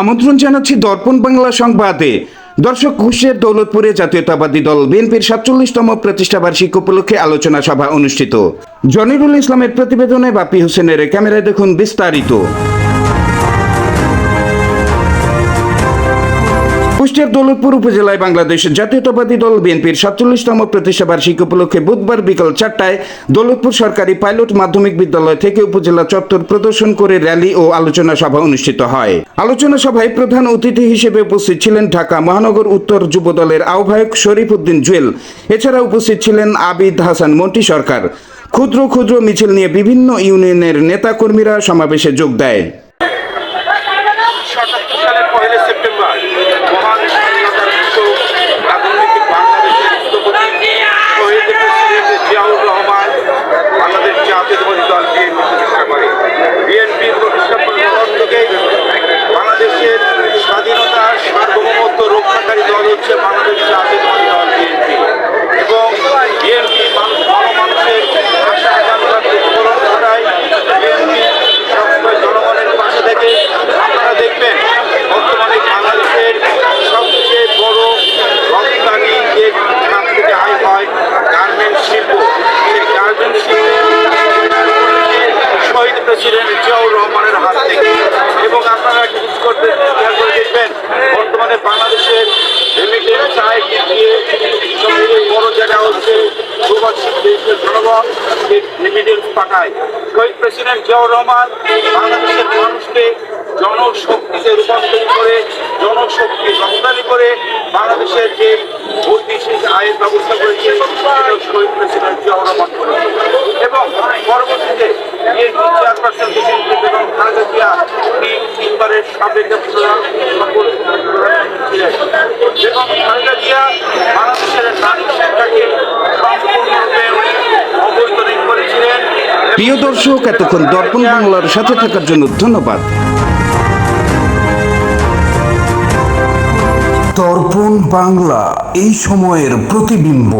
আমন্ত্রণ জানাচ্ছি দর্পণ বাংলা সংবাদে। দর্শক ঘুষের দৌলতপুরে জাতীয়তাবাদী দল বিএনপির সাতচল্লিশতম প্রতিষ্ঠাবার্ষিক উপলক্ষে আলোচনা সভা অনুষ্ঠিত। জনিরুল ইসলামের প্রতিবেদনে বাপি হোসেনের ক্যামেরায় দেখুন বিস্তারিত। কুষ্টিয়ার দৌলতপুর উপজেলায় বাংলাদেশ জাতীয়তাবাদী দল বিএনপির সাতচল্লিশতম প্রতিষ্ঠা বার্ষিক উপলক্ষে বুধবার বিকাল চারটায় দৌলতপুর সরকারি পাইলট মাধ্যমিক বিদ্যালয় থেকে উপজেলা চত্বর প্রদর্শন করে র্যালি ও আলোচনা সভা অনুষ্ঠিত হয়। আলোচনা সভায় প্রধান অতিথি হিসেবে উপস্থিত ছিলেন ঢাকা মহানগর উত্তর যুব দলের আহ্বায়ক শরীফ উদ্দিন জুয়েল। এছাড়া উপস্থিত ছিলেন আবিদ হাসান মন্টি সরকার। ক্ষুদ্র ক্ষুদ্র মিছিল নিয়ে বিভিন্ন ইউনিয়নের নেতাকর্মীরা সমাবেশে যোগ দেয়। প্রেসিডেন্ট জিয়াউর রহমানের হাত থেকে। এবং আপনারা কিছু করতে দেখবেন, বর্তমানে বাংলাদেশের রেমিটেন্স চায় দিয়ে। সবচেয়ে বড় জায়গা হচ্ছে শহীদ প্রেসিডেন্ট রহমান বাংলাদেশের মানুষকে রূপান্তরিত করে করে বাংলাদেশের যে আয়ের ব্যবস্থা প্রেসিডেন্ট রহমান করেছে এবং পরবর্তীতে বিএনপি চেয়ারপারসন প্রেসিডেন্ট এবং খালেদা জিয়া তিনবারের সাবেক প্রধান সকল ছিলেন। এবং খালেদা জিয়া বাংলাদেশের নারী শিক্ষাকে সম্পূর্ণরূপে উনি করেছিলেন। প্রিয় দর্শক এতক্ষণ দর্পণ বাংলার সাথে থাকার জন্য ধন্যবাদ। দর্পণ বাংলা এই সময়ের প্রতিবিম্ব।